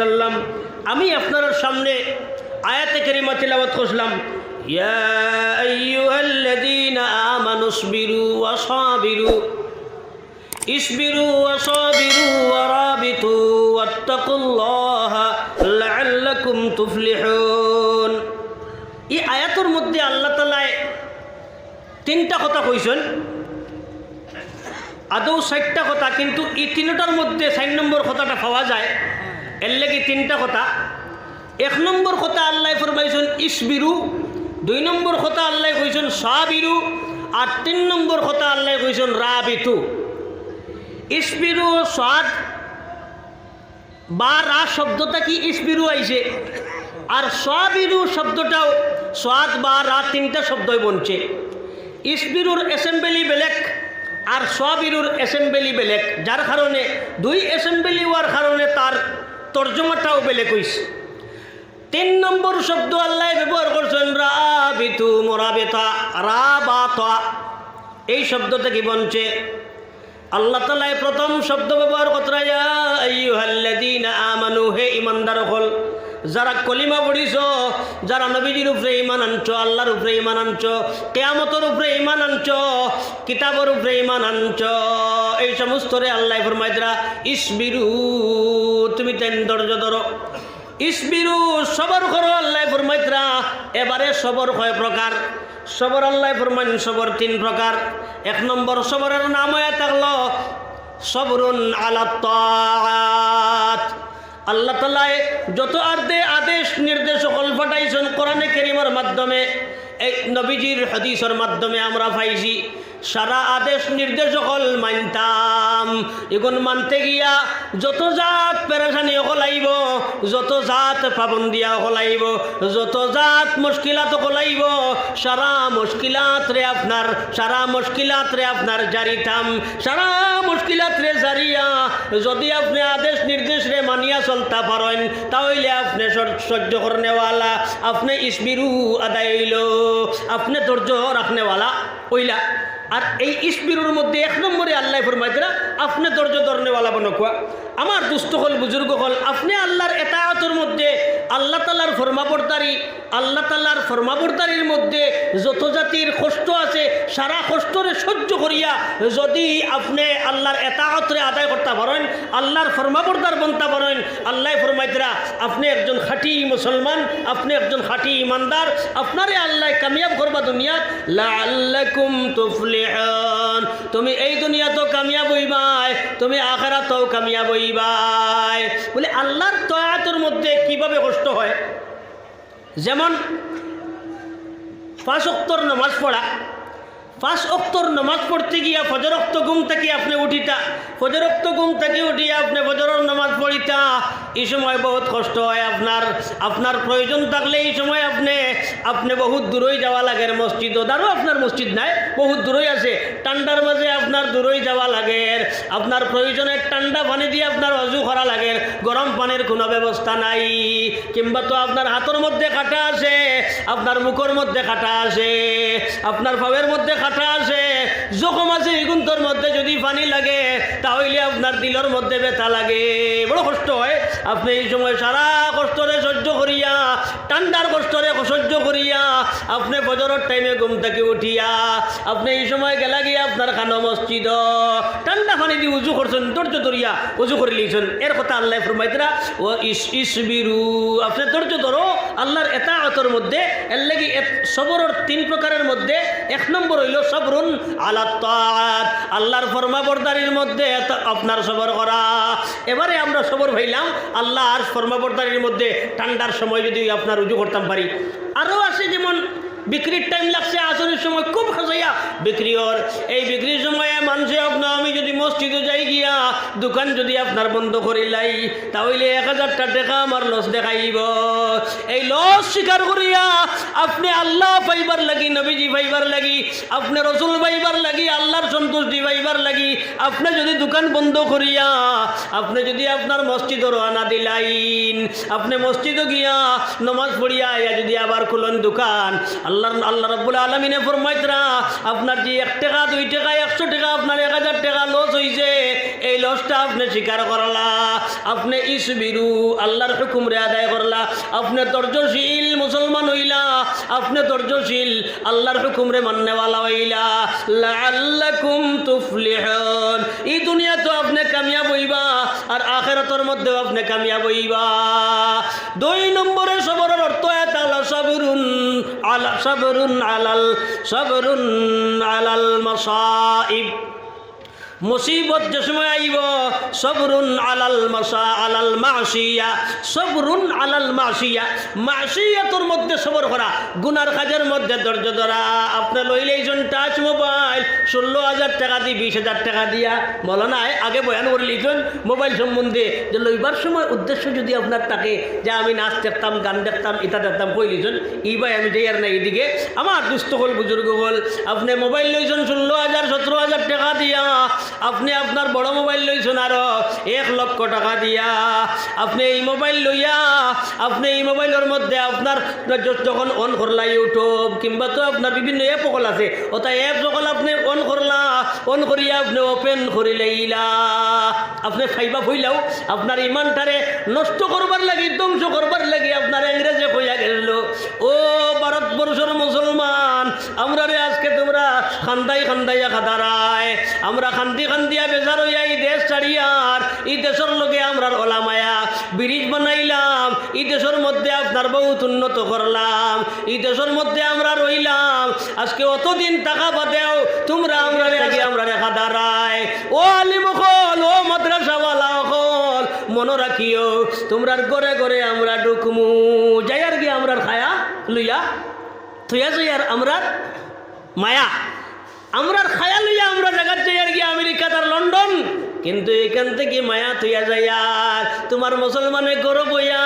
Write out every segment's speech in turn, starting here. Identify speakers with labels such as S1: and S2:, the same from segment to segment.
S1: সাল্লাম, আমি আপনার সামনে আয়াতে কেরিমা তুফলিহুন। এই আয়াতের মধ্যে আল্লাহ তাআলায় তিনটা কথা কইছেন। আদৌ ষাটটা কথা, কিন্তু এই তিনটার মধ্যে চার নম্বর কথাটা পাওয়া যায়। এর লাগি তিনটা কথা। এক নম্বর কথা আল্লাহ ফরমাইছেন, ইসবিরু। দুই নম্বর কথা আল্লাহ কইছেন, সাবিরু। আর তিন নম্বর কথা আল্লাহ কইছেন, রাবিতু। ইসবিরু সাদ বা রা শব্দটা কি? ইসবিরু আইছে। আর সাবিরু শব্দটাও সাদ বা রা তিনটা শব্দই বনছে। ইসবিরুর অ্যাসেম্বলি বেলেগ আর সাবিরুর অ্যাসেম্বলি বেলেগ যার কারণে, দুই অ্যাসেম্বলি হওয়ার কারণে তার তর্জমাটাও বেলেগ হইছে তিন নম্বর শব্দ আল্লাহ ব্যবহার করছেন, রাবিতু মোরাবেতা রা বা তা এই শব্দ থেকে বনছে আল্লাহ তালায় প্রথম শব্দ ব্যবহার আমানু হে ইমানদার হল, যারা কলিমা পড়িছ, যারা নবীজির উপরে ইমান আনছ, আল্লাহর উপরে ইমান আনছ, কেয়ামতর উপরে ইমান আনছ, কিতাবর উপরে ইমান আনছ, এই সমস্তরে আল্লাহ ফরমাইতরা ইসবিরু তুমি তেন ধৈর্য ধরো। ইসবিরু, সবর করো আল্লাহ ফরমাইতরা। এবারে সবর কয় প্রকার? সবর আল্লাহ ফরমাইন, সবর তিন প্রকার। এক নম্বর, সবরের নাম হয়ে থাকল, সবরুন আলাত আল্লাহ তালায় যত আর্দে আদেশ, নির্দেশ সকল ফাটাইছেন কোরআনে কেরিমার মাধ্যমে। এই নবীজির হাদিসের মাধ্যমে আমরা পাইছি। সারা আদেশ নির্দেশ সকল মানতাম। এগুন মানতে গিয়া যত জাত পেরেশানি হলাইব যত জাত পাবন্দিয়া হলাইব যত জাত মুশকিলাত হলাইব সারা মুশকিলাত রে আপনার, সারা মুশকিলাত রে আপনার জারিতাম, সারা মুশকিলাত রে জারিয়া যদি আপনি আদেশ নির্দেশ রে মানিয়া চলতা পারেন তাহলে আপনি সহ্য করনেওয়ালা, আপনি ইসবিরু আদায় হইল, আপনি ধৈর্য রাখনেওয়ালা ওইলা আর এই ইসবিরুর মধ্যে এক নম্বরে আল্লাহ ফরমাইতরা আপনি ধৈর্য ধরনেওয়ালা বনকুয়া আমার দুস্থ হল, বুজুর্গ হল, আপনি আল্লাহর এতায়াতর মধ্যে আল্লাহ তাল্লার ফরমাবর্তারি আল্লাহ তাল্লার ফরমাবর্তারির মধ্যে যত জাতির কষ্ট আছে, সারা কষ্টরে সহ্য করিয়া যদি আপনি আল্লাহর এতায়াতরে আদায় করতে পারেন, আল্লাহর ফরমাবর্তার বনতে পারেন, আল্লাহ ফরমাইতরা আপনি একজন খাঁটি মুসলমান, আপনি একজন খাঁটি ইমানদার, আপনারে আল্লাহ কামিয়াব করবা দুনিয়াত লাল্লাকুম তুফলিহুন। তুমি এই দুনিয়া তো কামিয়াব হইবাই, তুমি আখেরাতেও কামিয়াব হইবাই। বলে আল্লাহর তয়াতের মধ্যে কীভাবে কষ্ট হয়? যেমন পাঁচ অক্টর নামাজ পড়া পাঁচ অক্তর নামাজ পড়তে গিয়া ফজরক্ত ঘুম থেকে আপনি উঠিতা। ফজরক্ত ঘুম থেকে উঠিয়া আপনি ফজরের নামাজ পড়িতা। এই সময় বহুত কষ্ট হয় আপনার আপনার প্রয়োজন থাকলে এই সময় আপনি আপনি বহুত দূরই যাওয়া লাগে মসজিদ। ওদারও আপনার মসজিদ নাই, বহুত দূরই আছে। ঠান্ডার মাঝে আপনার দূরই যাওয়া লাগে। আপনার প্রয়োজনে ঠান্ডা পানি দিয়ে আপনার অজু করা লাগে। গরম পানির কোনো ব্যবস্থা নাই। কিংবা তো আপনার হাতের মধ্যে কাটা আছে, আপনার মুখের মধ্যে কাটা আছে, আপনার পায়ের মধ্যে কাটা আছে, জখম আছে এগুন্তর মধ্যে যদি পানি লাগে, তাহলে আপনার দিলের মধ্যে ব্যথা লাগে। বড় কষ্ট হয়। আপনি এই সময় সারা কষ্টরে সহ্য করিয়া, ঠান্ডার কষ্টরে সহ্য করিয়া, আপনি বজরের টাইমে ঘুম থেকে উঠিয়া, আপনি এই সময় গেলা গিয়া আপনার খানো মসজিদ, ঠান্ডা পানি দিয়ে উজু করছেন, ধৈর্য ধরিয়া উজু করে লিখছেন। এর কথা আল্লাহ ফরমাইতরা ও ইস, ইসবিরু। আপনি ধৈর্য ধরো, আল্লাহর এতাআতর মধ্যে, এর লাগি সবরের তিন প্রকারের মধ্যে, এক নম্বর হইল সবরুন আলাত আল্লাহর ফরমাবরদারির মধ্যে আপনার সবর করা। এবারে আমরা সবর ভাইলাম আল্লাহর ফরমাবরদারির মধ্যে ঠান্ডার সময় যদি আপনার রুজু করতাম পারি। আরও আছে যেমন বিক্রির টাইম লাগছে আসরের সময় খুব খাসাইয়া বিক্রি হর এই বিক্রির সময়ে মানুষে আপনার আমি যদি মসজিদে যাই গিয়া, দোকান যদি আপনার বন্ধ করিলাই তাহলে এক হাজারটা টাকা আমার লস দেখাইব। এই লস স্বীকার করিয়া আপনি আল্লাহ পাইবার লাগি, নবীজি পাইবার লাগি, আপনি রসুল পাইবার লাগি, আল্লাহর সন্তুষ্টি পাইবার লাগি, আপনি যদি দোকান বন্ধ করিয়া, আপনি যদি আপনার মসজিদ রওনা দিলাই আপনি মসজিদে গিয়া নমাজ পড়িয়া যদি আবার খুলন দোকান আল্লাহ আল্লাহ রব্বুল আলমিনে ফরমাইতরা আপনার যে এক টাকা, দুই টাকা, একশো টাকা, আপনার এক হাজার টাকা লস হয়েছে এই লসটা আপনি স্বীকার করলা, আপনি ইসবিরু, আল্লাহর হুকুমরে আদায় করলা, আপনি ধৈর্যশীল মুসলমান হইলা, আপনি ধৈর্যশীল আল্লাহর হুকুমরে মান্যওয়ালা হইলা, লাআল্লাকুম তুফলিহুন এই দুনিয়া তো আপনি কামিয়াব হইবা আর আখেরাতের মধ্যেও আপনি কামিয়াব হইবা। দুই নম্বরে সবরের অর্থ আলা সাবরুন, আলা সবরুন আলাল, সাবরুন আলাল মাসাইব। মুসিবত যে সময় আইব, সবরুন আলাল মাসা আলাল মাসিয়া সবরুন আলাল মাসিয়া মাসিয়াতর মধ্যে সবর করা, গুনার কাজের মধ্যে ধৈর্য ধরা। আপনি লইলে এইজন টাচ মোবাইল, ষোলো হাজার টাকা দিয়ে বিশ হাজার টাকা দিয়া। বলো না আগে বয়ান করে লিখুন, মোবাইল সম্বন্ধে যে লইবার সময় উদ্দেশ্য যদি আপনার থাকে, যে আমি নাচ দেখতাম, গান দেখতাম, ইটা দেখতাম, কই লিখুন। ইবাই আমি যাই আর না এইদিকে আমার দুস্থ হল, বুজুর্গ হল। আপনি মোবাইল লইছেন, ষোলো হাজার, সতেরো হাজার টাকা দিয়া। আপনি আপনার বড় মোবাইল লইছেন আরও এক লক্ষ টাকা দিয়া। আপনি এই মোবাইল লইয়া, আপনি এই মোবাইলের মধ্যে আপনার যখন অন করলা ইউটিউব, কিংবা তো আপনার বিভিন্ন অ্যাপ সকল আছে ওটা অ্যাপ সকল আপনি অন করলা, অন করিয়া আপনি ওপেন করে লইলা। আপনি খাইবা হইলাও আপনার ইমানটারে নষ্ট করবার লাগি, ধ্বংস করবার লাগি, আপনার ইংরেজে কইয়া গেল, ও ভারতবর্ষের মুসলমান, আমরা আজকে তোমরা খান্দাই খান্দাইয়া খাদারায়, আমরা খান্দি খান্দিয়া বেজার হইয়া এই দেশ ছাড়িয়ার এই দেশের লোকে আমরা ওলামায়া ব্রিজ বানাইলাম, এই দেশের মধ্যে আপনার বহুত উন্নত করলাম, এই দেশের মধ্যে আমরা রইলাম। আজকে অতদিন টাকা বাদেও তোমরা আমরা আমরা রেখা দাঁড়ায় ও আলিম হল ও মাদ্রাসাওয়ালা হল মনে রাখিও, তোমরার ঘরে ঘরে আমরা ঢুকমু। যাই আর কি আমরা খায়া লইয়া থইয়া যাই আর আমরা মায়া। আমরার খায়াল লইয়া আমরা জায়গার যাই আর কি আমেরিকা তার লন্ডন। কিন্তু এখান থেকে মায়া থইয়া যাই আর তোমার মুসলমানের গরব হইয়া,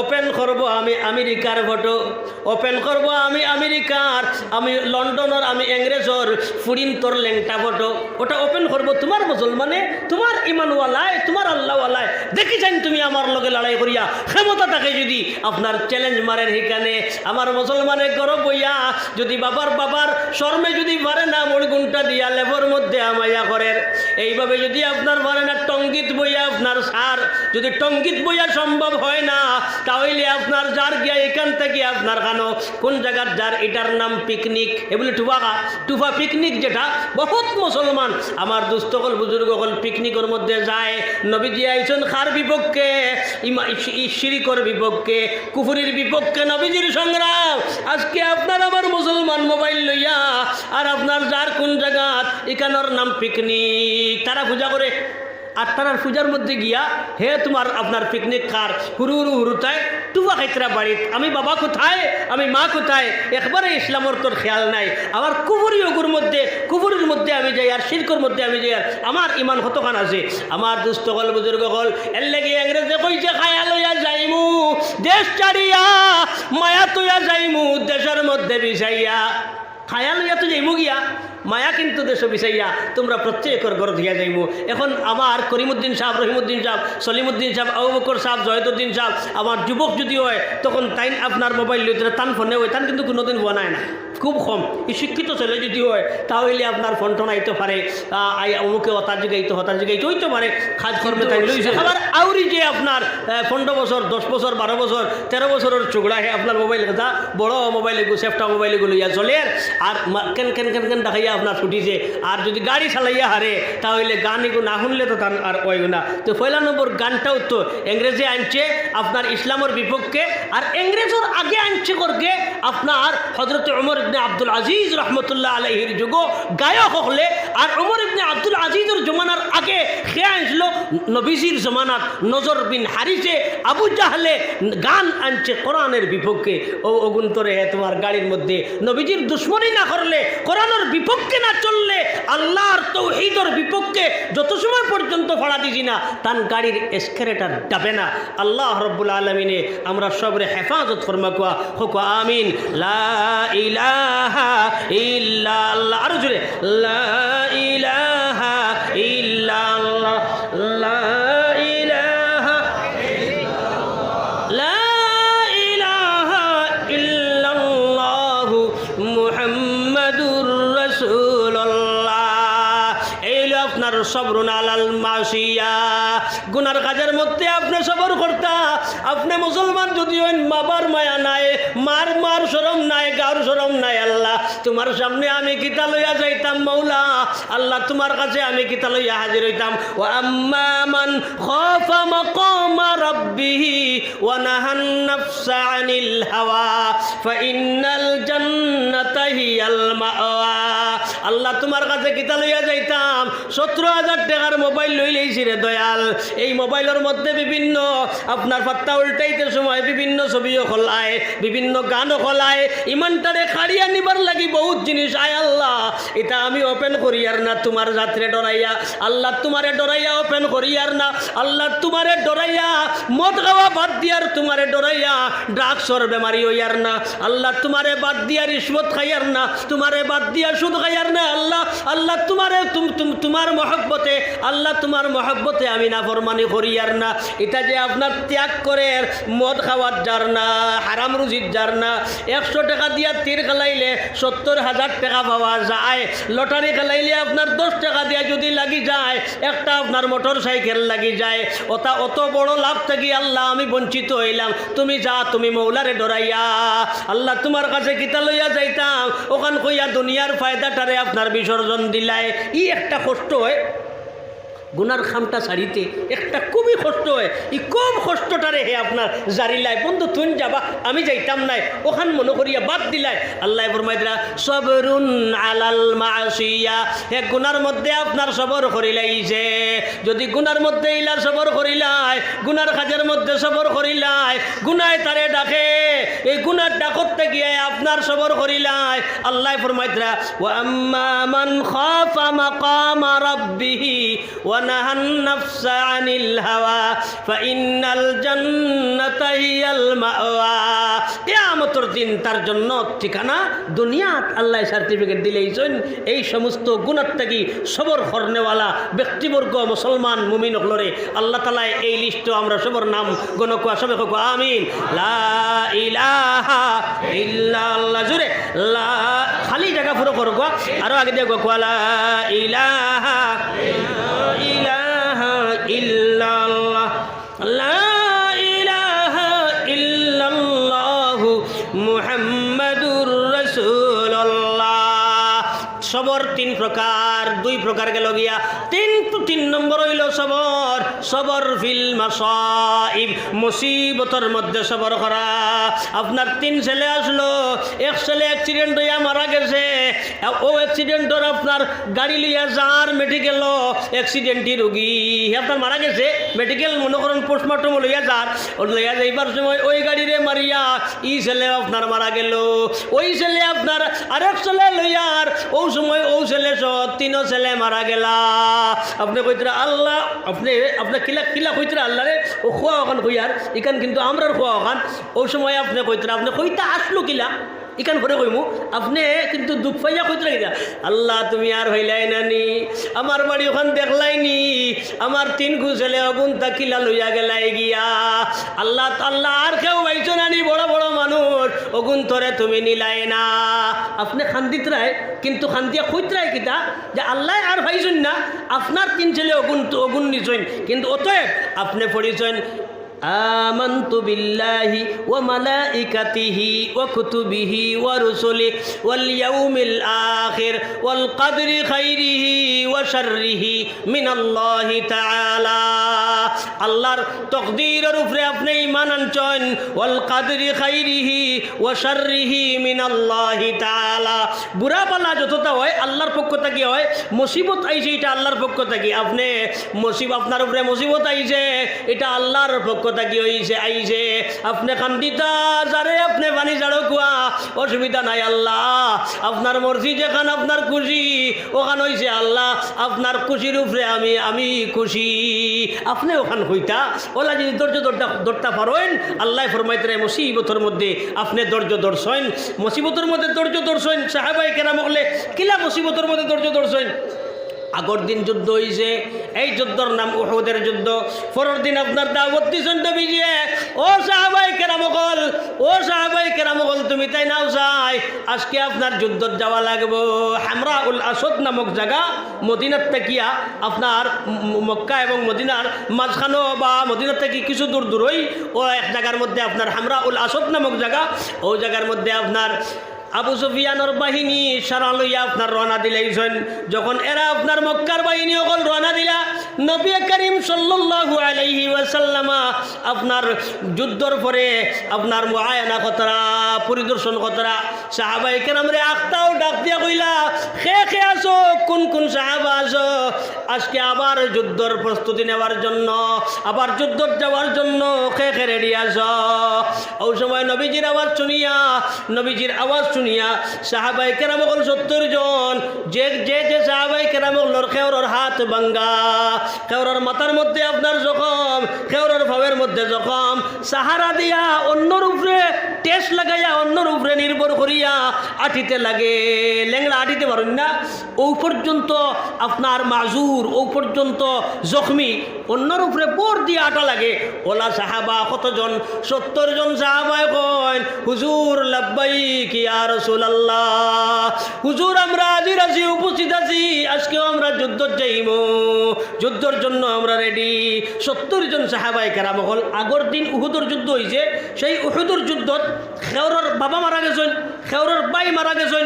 S1: ওপেন করব আমি আমেরিকার ফটো ওপেন করব আমি আমেরিকার, আমি লন্ডনের, আমি ইংরেজর ফুরিন তোর লেংটা ফটো ওটা ওপেন করব তোমার মুসলমানে, তোমার ইমানওয়ালায়, তোমার আল্লাহওয়ালায়। দেখি চান তুমি আমার লগে লড়াই করিয়া, ক্ষমতা থাকে যদি আপনার চ্যালেঞ্জ মারেন সেখানে আমার মুসলমানের গরব হইয়া, যদি বাবার বাবার শর্মে যদি পারে না মড়গুনটা দিয়া লেবর মধ্যে আমাইয়া করেন এইভাবে যদি আপনার পারে না, টঙ্গিত বইয়া আপনার সার। যদি টঙ্গিত বইয়া সম্ভব হয় না, তাহলে আপনার যার গিয়া এখান থেকে আপনার খানো। কোন জায়গার যার এটার নাম পিকনিক। এগুলি টুফাকা টুফা পিকনিক যেটা, বহুত মুসলমান। আমার দুস্থকল বুজুর্গকল পিকনিকের মধ্যে যায়। নবীজি আইসন খার বিপক্ষে শিরিকর বিপক্ষে, কুফুরির বিপক্ষে। নবীজির সংগ্রাম। আজকে আপনার আমার মুসলমান মোবাইল লইয়া, আর আপনার যার কোন জায়গাত এখানোর নাম পিকনিক। তারা পূজা করে। আর পূজার মধ্যে গিয়া, হে তোমার আপনার পিকনিক খার হুরু হুরু হুরুতায় টুবা খাইতরা বাড়িত, আমি বাবা কোথায়, আমি মা কোথায়, একবারে ইসলামর তোর খেয়াল নাই। আবার কুবুরি ওগুর মধ্যে, কুবুরির মধ্যে আমি যাই, আর শিল্কর মধ্যে আমি যাই, আর আমার ইমান কতখান আছে? আমার দুস্থ গল, বুজুর্গ গল, এর লেগে ইংরেজে কইছে, খায়া লইয়া যাইমু, দেশ ছাড়িয়া, মায়া তুইয়া যাইমু, দেশের মধ্যে বিষাইয়া। খায়া লইয়া তো যাইমু গিয়া মায়া কিন্তু দেশ বিষাইয়া তোমরা প্রত্যেকের ঘর দিয়া যাইব এখন আমার করিমুদ্দিন সাহেব, রহিমুদ্দিন সাহেব, সলিমুদ্দিন সাহেব আবু বকর সাহেব জয়দুদ্দিন সাহেব আমার যুবক যদি হয়, তখন তাই আপনার মোবাইল লইতে তান ফোনে হয়। তান কিন্তু কোনোদিন বানায় না। খুব কম। শিক্ষিত ছেলে যদি হয়, তাহলে আপনার ফোন টোন আইতে পারে অমুকে হতার যুগাইতে হতার যুগাইতে হইতে পারে খাজ কর্মে তাই আবার আউরি যে আপনার পনেরো বছর, দশ বছর, বারো বছর, তেরো বছরের চুগড়া হে আপনার মোবাইল কথা বড় মোবাইল এগু সেফটা মোবাইল এগুলো ইয়া চলে আর কেন কেন কেন কেন দেখাইয়া আপনার ছুটিছে আর যদি গাড়ি চালাইয়া হারে, তাহলে গান এগু না শুনলে তো তার আর ওই না। তো পয়লা নম্বর গানটাও তো ইংরেজি আনছে, আপনার ইসলামের বিপক্ষে, আর ইংরেজের আগে আনছে করকে, আপনার হজরত উমর ইবনে আব্দুল আজিজ রহমতুল্লাহ আলহির যুগ গায়ক হলে, আর উমর ইবনে আব্দুল আজিজের জমানার আগে খেয়ে আনছিল। নবীজির জমানাত নজর বিন হারিছে আবু জাহলে গান আনছে কোরআনের বিপক্ষে। ও অগুন্তরে হে তোমার গাড়ির মধ্যে। নবীজির দুশ্মনী না করলে কোরআনের বিপক্ষে না চললে আল্লাহর তৌহিদর বিপক্ষে যত সময় পর্যন্ত ভাড়া দিছি না তান গাড়ির এসকেরেটার ডাবে না। আল্লাহ রব্বুল আলমিনে আমরা সবরে হেফাজত ফরমাকুয়া। হোক, আমিন। লা ইলাহা ইল্লা আল্লাহ আরও জোরে, লা গুনার কাজের মধ্যে আপনি সবর করতা। আপনি মুসলমান যদি হইন বাবার মায়া নাই, মার মার সরম নাই, গার সরম নাই, আল্লাহ। তোমার সামনে আমি কিতা লইয়া যাইতাম মৌলা আল্লাহ তোমার কাছে আমি কিতা লইয়া হাজির হইতাম। ও আম্মা মান খাফা মাকামা রাব্বিহি ওয়া নাহান নাফসা আনিল হাওয়া। ফাইন্নাল জান্নাতা হিয়াল মাওয়া। আল্লাহ তোমার কাছে কিতা লইয়া যাইতাম? সতেরো হাজার টাকার মোবাইল লই লইছি রে দয়াল। এই মোবাইলের মধ্যে বিভিন্ন আপনার পাত্তা উল্টাইতে সময় বিভিন্ন ছবিও খোলায়, বিভিন্ন গানও খোলায়। ইমানটারে খাড়িয়া নিবার লাগি বহুত জিনিস, আয় আল্লাহ। এটা আমি ওপেন করি আর না, তোমার যাত্রে ডরাইয়া। আল্লাহ তোমারে ডরাইয়া ওপেন করি আর না, আল্লাহ তোমারে ডরাইয়া। মদ খাওয়া বাদ দিয়ার তোমারে ডরাইয়া। ড্রাগসর বেমারি হইয়ার না, আল্লাহ তোমারে বাদ দিয়া রিশ্বত খাইয়ার না, তোমারে বাদ দিয়া সুদ খাইয়ার না আল্লাহ? আল্লাহ তোমারে, তুম, তুম- তোমার মহব্বতে, আল্লাহ তোমার মহব্বতে আমি না ফরমানি করিয়ার না। এটা যে আপনার ত্যাগ করে, মদ খাওয়ার যার না, হারাম রুজির যার না, একশো টাকা দিয়া তীর খেলাইলে সত্তর হাজার টাকা পাওয়া যায়, লটারি খেলাইলে আপনার দশ টাকা দিয়া যদি লাগি যায়, একটা আপনার মোটর সাইকেল লাগি যায়। ওটা অত বড় লাভ থাকি আল্লাহ, আমি বঞ্চিত হইলাম। তুমি যা, তুমি মৌলারে ডরাইয়া। আল্লাহ তোমার কাছে কিতা লইয়া যাইতাম, ওখান কইয়া দুনিয়ার ফায়দাটারে আপনার বিসর্জন দিলায় ই একটা কষ্ট হয়। গুনার খামটা ছাড়িতে একটা খুবই কষ্ট হয়। এই কম কষ্টটারে হে আপনার জারিলাই বন্ধু তুন যাবা, আমি যাইতাম নাই। ওখান মনে করিয়া বাদ দিলাই। আল্লাহ ফরমাইদরা সবরুন আলাল মাসিয়া। হে, গুনার মধ্যে আপনার সবর করিলাইছে। যদি গুনার মধ্যে ইলা সবর করিলাই, গুনার কাজের মধ্যে সবর করিলাই, গুনায় তারে ডাকে, এই গুনার ডাকতে গিয়ে আপনার সবর করিলাই। আল্লাহ ফরমাইদরা ওয়া আম্মা মান খাফা মাকামা রাব্বিহি ওয়া নাহান নাফসা আনিল হাওয়া ফাইন্নাল জান্নাতা হিয়াল মাওয়া কিয়ামতের দিন তার জন্য ঠিকানা দুনিয়াত আল্লাহ সার্টিফিকেট দিলেইছেন। এই সমস্ত গুণার থাকি সবর করনেওয়ালা ব্যক্তিবর্গ, মুসলমান, মুমিন হলরে আল্লাহ তালা এই লিস্ট আমরা সবর নাম গণকুয়া সবে কোয়া আমিন। লা ইলাহা ইল্লাল্লাহ লা খালি জায়গা পুরো করো কোয়া আরও আগে দিয়ে কোয়া লা ইলাহা মুহাম্মাদুর রাসূলুল্লাহ সবর তিন প্রকার, দুই প্রকার গেল গিয়া। তিন তিন নম্বর হইল সবর। সবর ফিল মাসাইব, মুসিবতর মধ্যে সবর করা। আপনার তিন ছেলে আসলো, এক ছেলে অ্যাক্সিডেন্ট হইয়া মারা গেছে। ও অ্যাক্সিডেন্টর আপনার গাড়ি লইয়া যার মেডিকেল অ্যাক্সিডেন্টি রুগী। আপনার মারা গেছে মেডিকেল মনে করেন পোস্টমর্টম লইয়া যার। লইয়া যাইবার সময় ওই গাড়িরে মারিয়া, ই ছেলে আপনার মারা গেল। ওই ছেলে আপনার আরেক ছেলে লইয়ার, ও সময় ও ছেলে সব তিনও ছেলে মারা গেলা। আপনি কইতরা, আল্লাহ, আপনি আপনি কিলা কিলা কইতরা আল্লাহ রে ও খোয়া ওখান কইয়ার, ইখান কিন্তু আমরার খোয়া ওখান। ও সময় আপনি কইতরা, আপনি কইতা আসলো কিলা? ইকান করে কইমু, আপনি কিন্তু দুঃখ পাইয়া কইতে লাগিয়া আল্লাহ, তুমি আর হইলাই নানি আমার বাড়ি ওখান দেখলাইনি আমার তিন ছেলে অগুন তাকিলা লইয়া গেলাই গিয়া। আল্লাহ আল্লাহ, আর কেউ পাইছো নানি বড় বড় মানুষ, অগুন তরে তুমি নিলাই না। আপনি খান্দিত রায়, কিন্তু খান্দিয়া কইত রায় কিতা যে আল্লাহ আর ভাইছেন না, আপনার তিন ছেলে অগুন অগুন নিছেন, কিন্তু অতএব আপনি পড়িছেন آمنت بالله وملائكته وكتبه ورسله واليوم الآخر والقدر خيره وشره من الله تعالى আল্লাহর তকদিরের উপরে আপনি ইমান আনছেন ওয়াল কাদরি খাইরিহি ওয়া শাররিহি মিনাল্লাহি তাআলা বুড়া পালা যতটা হয় আল্লাহর পক্ষ থেকে হয় মুসিবত আইছে এটা আল্লাহর পক্ষ থেকে আপনি মুসিব আপনার উপরে মুসিবত আইছে এটা আল্লাহর পক্ষ থেকে হইছে? আইছে। আপনি কান্দিতা যারে আপনি পানি ছাড়ো কুয়া অসুবিধা নাই আল্লাহ। আপনার মর্জি যেখান আপনার খুশি, ওখান হইছে আল্লাহ। আপনার খুশির উপরে আমি আমি খুশি। আপনি ওখান হইতা। ওলা যদি ধৈর্য ধরতা ধরতা পারেন, আল্লাহ ফরমাইতে মুসিবতর মধ্যে আপনি ধৈর্য ধরছেন। মুসিবতর মধ্যে ধৈর্য ধরছেন। সাহাবাই কেরাম হলে কিলা মুসিবতর মধ্যে ধৈর্য ধরছেন? আগর দিন যুদ্ধ হয়েছে এই যুদ্ধর নাম উহুদের যুদ্ধ। পরের দিন আপনার দাওয়াত দিয়েছেন তো বিজিয়ে ও সাহাবাই কেরামকল ও সাহাবাই কেরামকল তুমি তাই নাও চাই, আজকে আপনার যুদ্ধত যাওয়া লাগবো। হামরা উল আসদ নামক জায়গা মদিনার তাকিয়া আপনার মক্কা এবং মদিনার মাঝখানো বা মদিনার থেকে কিছু দূর দূরই ও এক জায়গার মধ্যে আপনার হামরা উল আসদ নামক জায়গা, ও জায়গার মধ্যে আপনার আবু সুফিয়ানোর বাহিনী সারা লইয়া আপনার রওনা দিলেইছেন যখন এরা আপনার মক্কার বাহিনী অকল রওনা দিলা, নবী করিম সাল্লাল্লাহু আলাইহি ওয়াসাল্লামা আপনার যুদ্ধর পরে আপনার মুআয়না কতরা পরিদর্শন কতরা সাহাবাই কেরামরে আখতাও ডাক দিয়া কইলা, খে খে আসো, কোন কোন সাহাবা আসো? আজকে আবার যুদ্ধর প্রস্তুতি নেওয়ার জন্য, আবার যুদ্ধর যাওয়ার জন্য খে খে রেডি আসো। ওই সময় নবীজির আওয়াজ শুনিয়া, নবীজির আওয়াজ শুনিয়া সাহাবাই কেরামকল সত্তর জন। যে যে যে সাহাবাই কেরামকলর খেওরর হাত বাঙ্গা খেওরর মাথার মধ্যে আপনার জখম, খেওরর ভাবের মধ্যে জখম। সাহারা দিয়া অন্যর উপরে টেস্ট লাগাইয়া অন্যর উপরে নির্ভর করিয়া আটিতে লাগে। লেংড়া আটিতে পারেন না। ও পর্যন্ত আপনার মাজুর, ও পর্যন্ত জখমি অন্যর উপরে বোর দিয়ে আটা লাগে। ওলা সাহাবা, কতজন? সত্তর জন সাহাবায় কন হুজুর লাব্বাই কি আর হুজুর, আমরা আজির আছি, উপস্থিত আছি, আজকেও আমরা যুদ্ধ যাইব যুদ্ধর জন্য আমরা রেডি সত্তর জন সাহাবাই কেরাম হল। আগর দিন উহুদর যুদ্ধ হয়েছে সেই উহুদর যুদ্ধত খেওরর বাবা মারা গেছেন, খেওরর বাই মারা গেছেন,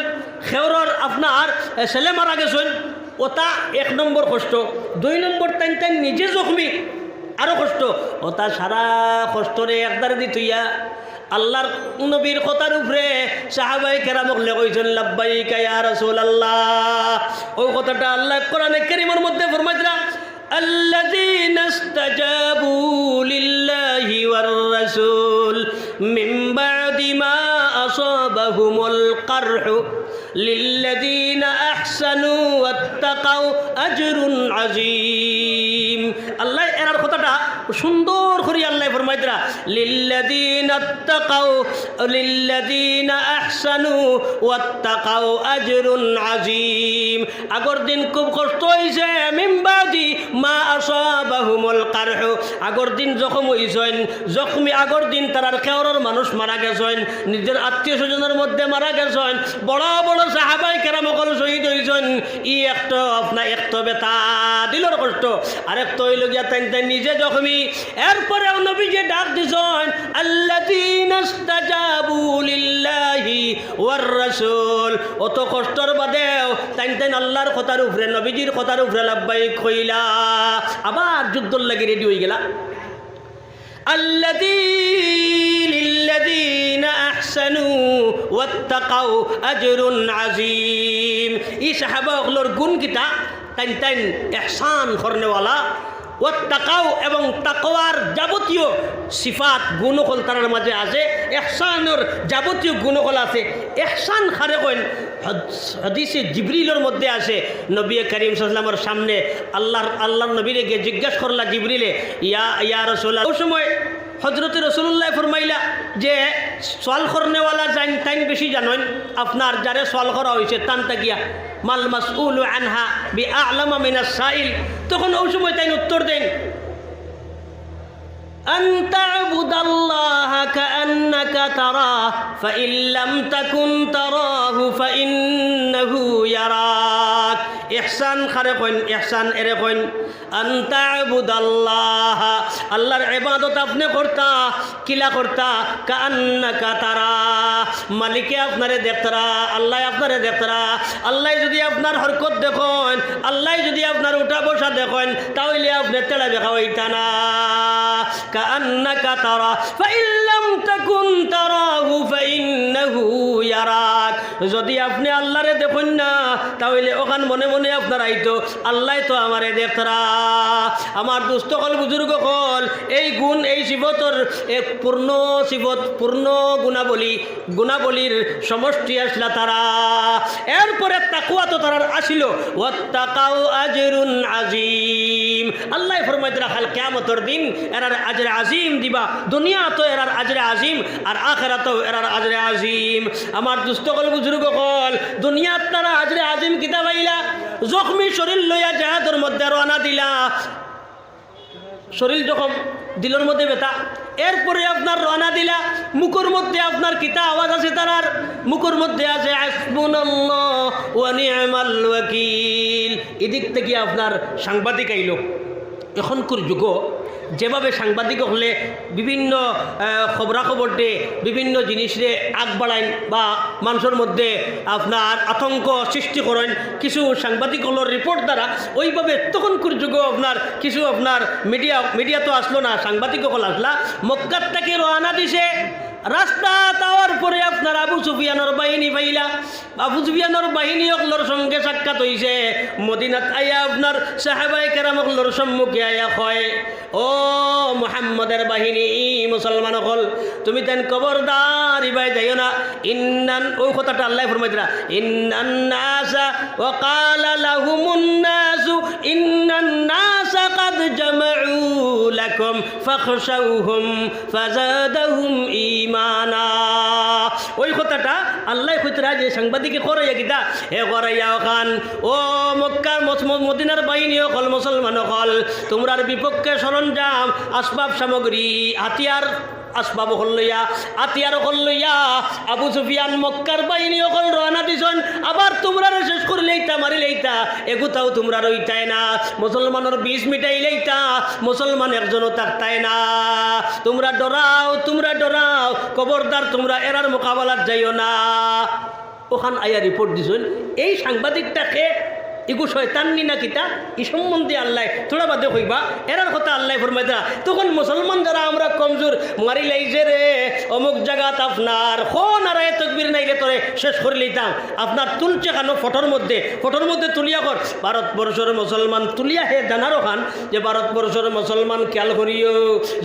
S1: খেওরর আপনার ছেলে মারা গেছেন। ওটা এক নম্বর কষ্ট দুই নম্বর টাইম টাইম নিজে জখমি আরো কষ্ট ওটা সারা কষ্টরে একদারে দি তুইয়া আল্লাহর নবীর কথার উপরে সাহাবাই কেরামক লেগইছেন লাব্বাই কায়া রসুল আল্লাহ ওই কথাটা আল্লাহ কোরআনে কারিমের মধ্যে ফরমাইছিলা الذين استجابوا لله والرسول من بعد ما أصابهم القرح للذين أحسنوا واتقوا أجر عظيم. الله يرحمه সুন্দর করে আল্লাহ ফরমাইতরা লিল্লাযীনা আত্তাকাউ, লিল্লাযীনা আহসানু ওয়াত্তাকাউ আজরুন আযীম। আগর দিন খুব কষ্ট হইছে মিন বাদি মা আসাবাহুমুল কারহ। আগর দিন জখম হইছেন জখমি আগর দিন তারার খেওরের মানুষ মারা গেছেন, নিজের আত্মীয় স্বজনের মধ্যে মারা গেছেন, বড় বড় সাহাবাই কেরামকল শহীদ হইছেন, ই একটা আপনা একটা বেতা দিলর কষ্ট। আরেক তো হইল গিয়া তাই নিজে জখমি এরপরে নবী যে ডাক দিছেন আল্লাযীনা ইস্তাজাবু লিল্লাহি ওয়ার রাসূল অত কষ্টর বাদেও তাই তাই আল্লাহর কথার উপরে নবীজির কথার উপরে লাব্বাই কইলা আবার যুদ্ধর লাগি রেডি হয়ে গেলা الذي للذين أحسنوا واتقوا أجر عظيم এই সাহাবাগুলোর গুণ কিতা তাইন তাইন এহসান করনেওয়ালা ওয়াত্তাকাও এবং তাকওয়ার যাবতীয় সিফাত গুণকল তার মাঝে আছে। এহসানের যাবতীয় গুণকল আছে। এহসান খারে কইন, হদিসে জিবরিলের মধ্যে আছে। নবী করিম সাল্লামের সামনে আল্লাহর আল্লাহর নবীরে গিয়ে জিজ্ঞাসা করলা জিবরিলে, ইয়া ইয়া রসুল্লাহ ওই সময় হজরত রসুল্লাহ ফরমাইলা যে সোয়াল করনেওয়ালা জান তাইন বেশি জানেন, আপনার যারে সোয়াল করা হয়েছে তান তাকিয়া মাল মাসউল আনহা বি আলামা মিনাস সাইল তখন ওই সময় তাইন উত্তর দেন أن تعبد الله كأنك تراه فإن لم تكن تراه فإنه يراك إحسان خرقين إحسان إرقين আন্তাবুদাল্লাহ আল্লাহর এবাদত আপনি করতা, কিলা করতা? কান্না কাতারা মালিকে আপনারে দেখতারা, আল্লাহ আপনারে দেখতারা। আল্লাহ যদি আপনার হরকত দেখেন, আল্লাহ যদি আপনার উঠা বসা দেখেন, তাহলে আপনি তেড়া দেখা হইতা না। কান্না কাতারা ফাইল্লাম তাকুন ফাইন্নাহু ইয়ারাক। যদি আপনি আল্লাহরে দেখুন না, তাহলে ওখান মনে মনে আপনার আইতো, আল্লাহ তো আমারে দেখতারা। আমার দুস্থ কল, বুজুর্গ কল, এই গুণ, এই শিবতর এক পূর্ণ শিবত, পূর্ণ গুণাবলী, গুণাবলীর সমষ্টি আসলা তারা। এরপরে তাকুয়া তো তারার আসিল। আজিম। আল্লাহ ফরমাইতে রাখাল কেমতর দিন এরার আজরে আজিম দিবা। দুনিয়া তো এরার আজরে আজিম আর আখেরা তো এরার আজরে আজিম। আমার দুস্থ কল, বুজুর্গ কল দুনিয়ার তারা আজরে আজিম কিতা পাইলা? জখমি শরীর লইয়া জাহাজের মধ্যে রওনা দিলা। শরীর যখন দিলের মধ্যে ব্যথা। এরপরে আপনার রওনা দিলা। মুখর মধ্যে আপনার কিতা আওয়াজ আছে তার মুখর মধ্যে আছে এদিক থেকে আপনার সাংবাদিক আইল। এখনকার যুগ যেভাবে সাংবাদিক হলে বিভিন্ন খবরাখবর দিয়ে বিভিন্ন জিনিসে আগ বাড়াইন বা মানুষের মধ্যে আপনার আতঙ্ক সৃষ্টি করেন, কিছু সাংবাদিক হলোর রিপোর্ট দ্বারা ওইভাবে তখন যুগ আপনার কিছু আপনার মিডিয়া মিডিয়া তো আসলো না, সাংবাদিক হল আসলা। মক্কার থেকে রানা দিছে। রাস্তা তাওয়ার পরে আপনার আবু সুফিয়ানোর বাহিনী পাইলা। আবু সুফিয়ানোর বাহিনী অকলোর সঙ্গে সাক্ষাৎ হইছে। মদিনাত আয়া আপনার সাহেবাই কেরাম অকলোর সম্মুখে আয়া কয়, ও মোহাম্মদের বাহিনী, মুসলমান অকল, তুমি তেন কবরদার ইবাই যাইও না। ইন্নান ওই কথাটা আল্লাহ ফরমাই দিলা ইন্নান নাসা ওয়া কালা লাহুমুন নাসু ইন্নান নাসা قد جمعوا لكم فاخشوهم فزادهم إيمانا ওই কথাটা আল্লাহ খুতরা যে সাংবাদিকে করাইয়া কিতা হে করাইয়া খান ও মক্কার মস- মদিনার বাহিনী অকল মুসলমান অকল তোমরার বিপক্ষে সরঞ্জাম আসবাব সামগ্রী হাতিয়ার আসবাব হল লইয়া, আতিয়ার হল লইয়া, আবু সুফিয়ান মক্কার বাহিনী অকল রওনা দিছন, আবার তোমরা শেষ করে লইতা মারি লইতা এগুতাও তোমরা রইতাই না। মুসলমানের বিষ মিটাই লইতা মুসলমান একজনও থাকতাই না। তোমরা ডরাও তোমরা ডরাও, খবরদার তোমরা এরার মোকাবেলার যাইও না। ওখান আয়া রিপোর্ট দিছেন, এই সাংবাদিকটাকে ইগু শয়তাননি না কিতা ই সম্বন্ধে আল্লাহ থোড়া বাদে হইবা এরার কথা আল্লাহ ফরমাই দেয়া। তখন মুসলমান যারা, আমরা কমজোর, মারি লাইছে রে, অমুক জায়গাত আপনার কোন আর এ তকবির নাইলে তোরে, শেষ করে লইতাম। আপনার তুলছে কেন ফটোর মধ্যে ফটোর মধ্যে তুলিয়া কর। ভারতবর্ষের মুসলমান তুলিয়া হে জানারও খান, যে ভারতবর্ষের মুসলমান খেয়াল করিও,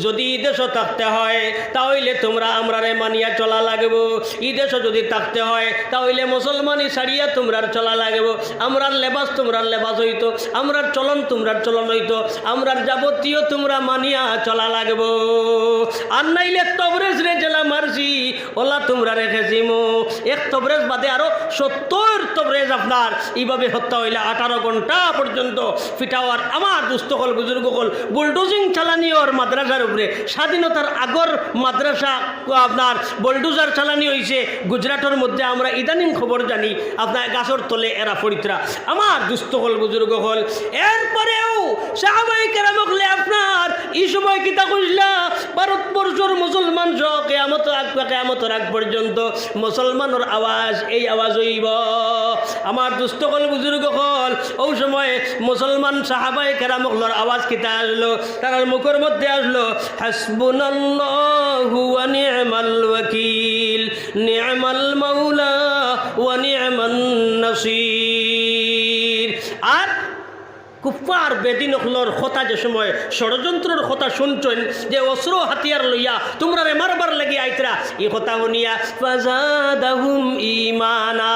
S1: যদি ই দেশও থাকতে হয় তাহলে তোমরা আমরারে মানিয়া চলা লাগবো। ই দেশও যদি থাকতে হয় তাহলে মুসলমানই সারিয়া তোমরার চলা লাগবো। আমরার লেবাস তোমরার লেবাস হইতো, আমরার চলন তোমরার চলন হইতো, আমরার যাবতীয় তোমরা মানিয়া চলা লাগবো। আর নাইলে তবরেজ রে জেলা মারছি, ওলা তোমরা রেখেছি মো এক তবরেজ বাদে আরও সত্তর তবরেজ আপনার। এইভাবে হত্যা হইলে আঠারো ঘণ্টা পর্যন্ত ফিটাওয়ার আমার দুস্থ হল বুজুর্গ হল বুলডোজিং চালানি ওর মাদ্রাসার উপরে। স্বাধীনতার আগর মাদ্রাসা আপনার বুলডোজার চালানি হয়েছে গুজরাটের মধ্যে আমরা ইদানিং খবর জানি, আপনার গাছর তলে এরা পরিত্রা আমার দুস্থ হল, বুজুর্গ হল। এরপরেও সাহাবাই কেরামকলে আপনার এই সময় কিতা কইলা ভারতবর্ষর মুসলমান সহ কেয়ামত আগ কেয়ামত আগ পর্যন্ত মুসলমানের আওয়াজ, এই আওয়াজ হইব। আমার দুস্থ হল, বুজুর্গ হল ওই সময় মুসলমান সাহাবাই কেরামকলর আওয়াজ কিতা আসলো? তার মুখের মধ্যে আসলো, হাসবুনাল্লাহু ওয়া নি'মাল ওয়াকিল, নি'মাল মাওলা ওয়া নি'মান নাসির। কুফার বেদিনকলর কথা যে সময় ষড়যন্ত্রের কথা শুনছেন, যে অস্ত্র হাতিয়ার লইয়া তোমরা রে মারবার লাগি আইতরা, এই কথা শুনিয়া ফাজাদাহুম ইমানা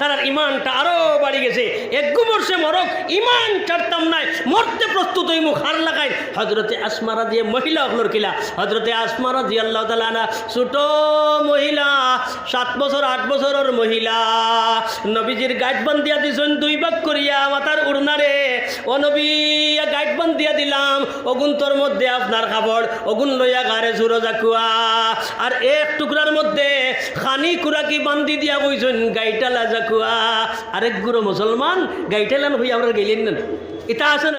S1: তার ইমানটা আরও বাড়ি গেছে। এক বর্ষে মরক ইমান ছাড়তাম নাই, মরতে প্রস্তুত হই মুখ হার লাগাই হজরতে আসমারা দিয়ে মহিলা হলোর কিলা হজরতে আসমারা দিয়ে আল্লাহ তালানা ছোট মহিলা, সাত বছর, আট বছরের মহিলা, নবীজির গাইড বান্ধিয়া দিছেন দুই ভাগ করিয়া মাতার উড়নারে। ও নবী গাইডবান দিয়া দিলাম। তোর মধ্যে আপনার খাবার অগুন লইয়া গাড়ে সুরো জাকুয়া। আর এক টুকরার মধ্যে খানি কুরাকি বান্ধি দিয়া কইছেন, গাইটালা জাকুয়া। আরেক গুরু মুসলমান গাইটালান হইয়া আমরা গেলেন না। এটা আছে না?